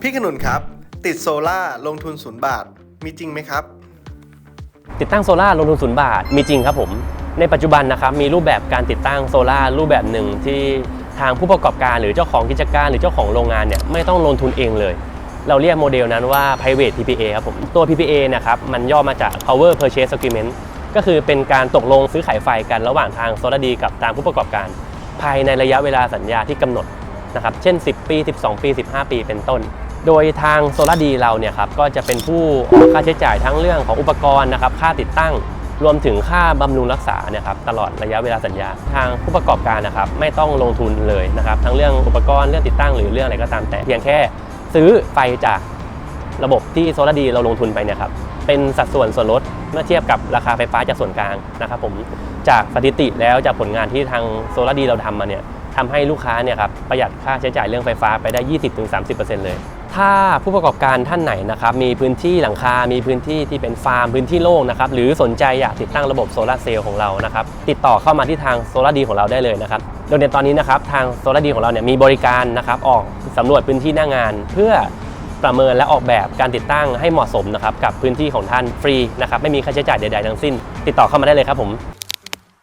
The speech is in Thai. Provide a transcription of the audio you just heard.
พี่ขนุนครับ ติดโซล่าลงทุนศูนย์บาท มีจริงไหมครับ ติดตั้งโซล่าลงทุนศูนย์บาท มีจริงครับผม ในปัจจุบันนะครับมีรูปแบบการติดตั้งโซล่ารูปแบบหนึ่งที่ทางผู้ประกอบการหรือเจ้าของกิจการหรือเจ้าของโรงงานเนี่ยไม่ต้องลงทุนเองเลย เราเรียกโมเดลนั้นว่า private PPA ครับผมตัว PPA นะครับมันย่อมาจาก power purchase agreement ก็คือเป็นการตกลงซื้อขายไฟกันระหว่างทางโซลาร์ดีกับทางผู้ประกอบการ ภายในระยะเวลาสัญญาที่กำหนด นะครับเช่น 10 ปี 12 ปี 15 ปีเป็นต้น โดยทางโซลาร์ดีเราเนี่ยครับก็จะเป็นผู้ออกค่าใช้จ่ายทั้งเรื่องของอุปกรณ์นะครับค่าติดตั้งรวมถึงค่าบำรุงรักษาเนี่ยครับตลอดระยะเวลาสัญญา ทางผู้ประกอบการนะครับไม่ต้องลงทุนเลยนะครับทั้งเรื่องอุปกรณ์เรื่องติดตั้งหรือเรื่องอะไรก็ตามแต่ เพียงแค่ซื้อไฟจากระบบที่โซลาร์ดีเราลงทุนไปเนี่ยครับเป็นสัดส่วนส่วนลดเมื่อเทียบกับราคาไฟฟ้าจากส่วนกลางนะครับผมจากสถิติแล้วจากผลงานที่ทางโซลาร์ดีเราทำมาเนี่ย ทำให้ลูกค้าเนี่ยครับประหยัดค่าใช้จ่ายเรื่องไฟฟ้าไปได้ 20-30%เลย ถ้าผู้ประกอบการท่านไหนนะครับมีพื้นที่หลังคา มีพื้นที่ที่เป็นฟาร์มพื้นที่โล่งนะครับหรือสนใจอยากติดตั้งระบบโซลาร์เซลล์ของเรานะครับติดต่อเข้ามาที่ทางโซลาร์ดีของเราได้เลยนะครับโดยในตอนนี้นะครับทางโซลาร์ดีของเราเนี่ยมีบริการนะครับออกสำรวจพื้นที่หน้างาน เพื่อประเมินและออกแบบการติดตั้งให้เหมาะสมนะครับกับพื้นที่ของท่านฟรีนะครับไม่มีค่าใช้จ่ายใดๆทั้งสิ้น ติดต่อเข้ามาได้เลยครับผม